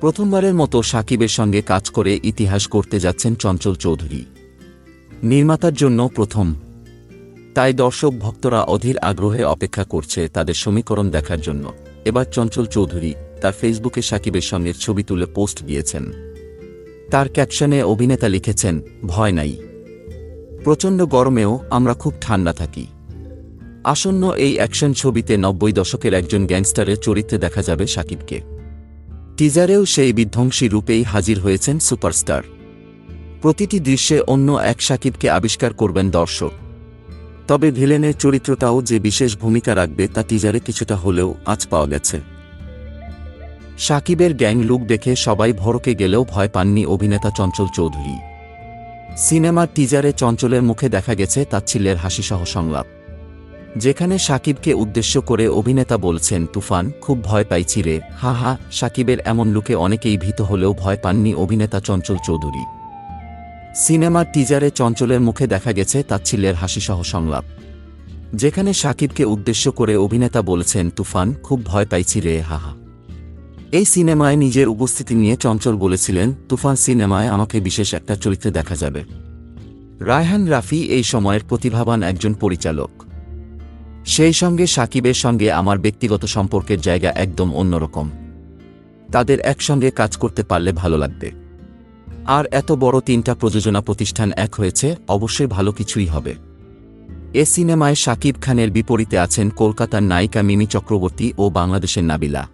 প্রথমবারের মতো সাকিবের সঙ্গে কাজ করে ইতিহাস করতে যাচ্ছেন চঞ্চল চৌধুরী। নির্মাতার জন্য প্রথম। তাই দর্শক ভক্তরা অধীর আগ্রহে অপেক্ষা করছে তাদের সমীকরণ দেখার জন্য। এবার চঞ্চল চৌধুরী তার ফেসবুকে সাকিবের সঙ্গে ছবি তুলে পোস্ট দিয়েছেন। তার ক্যাপশনে অভিনেতা লিখেছেন, ভয় নাই। প্রচণ্ড গরমেও আমরা খুব ঠান্ডা থাকি। আসন্ন এই অ্যাকশন ছবিতে নব্বই দশকের একজন গ্যাংস্টারের চরিত্রে দেখা যাবে সাকিবকে। টিজারেও সেই বিধ্বংসী রূপেই হাজির হয়েছেন সুপারস্টার। প্রতিটি দৃশ্যে অন্য এক সাকিবকে আবিষ্কার করবেন দর্শক। তবে ভিলেনের চরিত্রটাও যে বিশেষ ভূমিকা রাখবে তা টিজারে কিছুটা হলেও আজ পাওয়া গেছে। সাকিবের গ্যাং লুক দেখে সবাই ভরকে গেলেও ভয় পাননি অভিনেতা চঞ্চল চৌধুরী। সিনেমার টিজারে চঞ্চলের মুখে দেখা গেছে তাচ্ছিল্যের হাসিসহ সংলাপ। যেখানে সাকিবকে উদ্দেশ্য করে অভিনেতা বলছেন, তুফান, খুব ভয় পাইছি রে। হা হা, সাকিবের এমন লুকে অনেকেই ভীত হলেও ভয় পাননি অভিনেতা চঞ্চল চৌধুরী। সিনেমার টিজারে চঞ্চলের মুখে দেখা গেছে তাচ্ছিল্যের হাসিসহ সংলাপ। যেখানে সাকিবকে উদ্দেশ্য করে অভিনেতা বলছেন, তুফান, খুব ভয় পাইছি রে। হাহা এই সিনেমায় নিজের উপস্থিতি নিয়ে চঞ্চল বলেছিলেন, তুফান সিনেমায় আমাকে বিশেষ একটা চরিত্রে দেখা যাবে। রায়হান রাফি এই সময়ের প্রতিভাবান একজন পরিচালক। সেই সঙ্গে সাকিবের সঙ্গে আমার ব্যক্তিগত সম্পর্কের জায়গা একদম অন্যরকম। তাদের একসঙ্গে কাজ করতে পারলে ভালো লাগবে। আর এত বড় তিনটা প্রযোজনা প্রতিষ্ঠান এক হয়েছে, অবশ্যই ভালো কিছুই হবে। এ সিনেমায় শাকিব খানের বিপরীতে আছেন কলকাতার নায়িকা মিমি চক্রবর্তী ও বাংলাদেশের নাবিলা।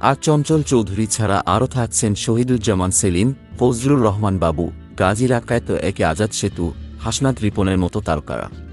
আর চঞ্চল চৌধুরী ছাড়া আরও থাকছেন শহীদুজ্জামান সেলিম, ফজলুর রহমান বাবু, গাজী রাকায়ত একে আজাদ সেতু, হাসনাত রিপনের মতো তারকারা।